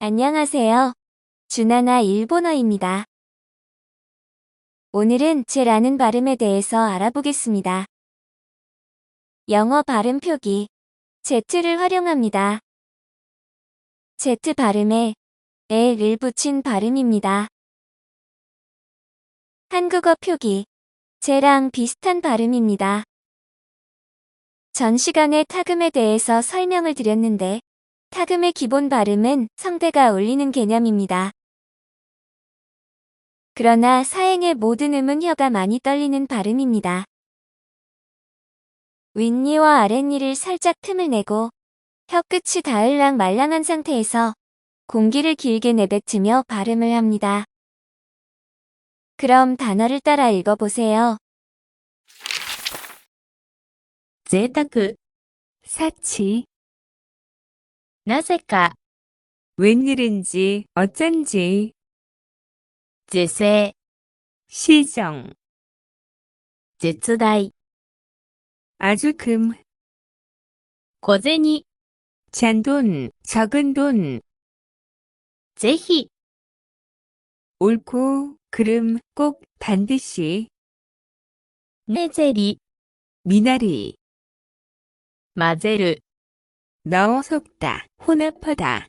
안녕하세요. 주나나 일본어입니다. 오늘은 제라는 발음에 대해서 알아보겠습니다. 영어 발음 표기 Z를 활용합니다. Z 발음에 L을 붙인 발음입니다. 한국어 표기 제랑 비슷한 발음입니다. 전 시간에 타금에 대해서 설명을 드렸는데 타금의 기본 발음은 성대가 울리는 개념입니다. 그러나 사행의 모든 음은 혀가 많이 떨리는 발음입니다. 윗니와 아랫니를 살짝 틈을 내고 혀 끝이 닿을랑 말랑한 상태에서 공기를 길게 내뱉으며 발음을 합니다. 그럼 단어를 따라 읽어보세요. 贅沢、 사치, なぜか、 웬일인지 어쩐지, 是正、 시정, 絶大、 아주 금, 小銭、 잔돈, 적은 돈, ぜひ、 옳고, 그름, 꼭, 반드시, ねぜり、 미나리, 混ぜる。 넣어 섞다, 혼합하다.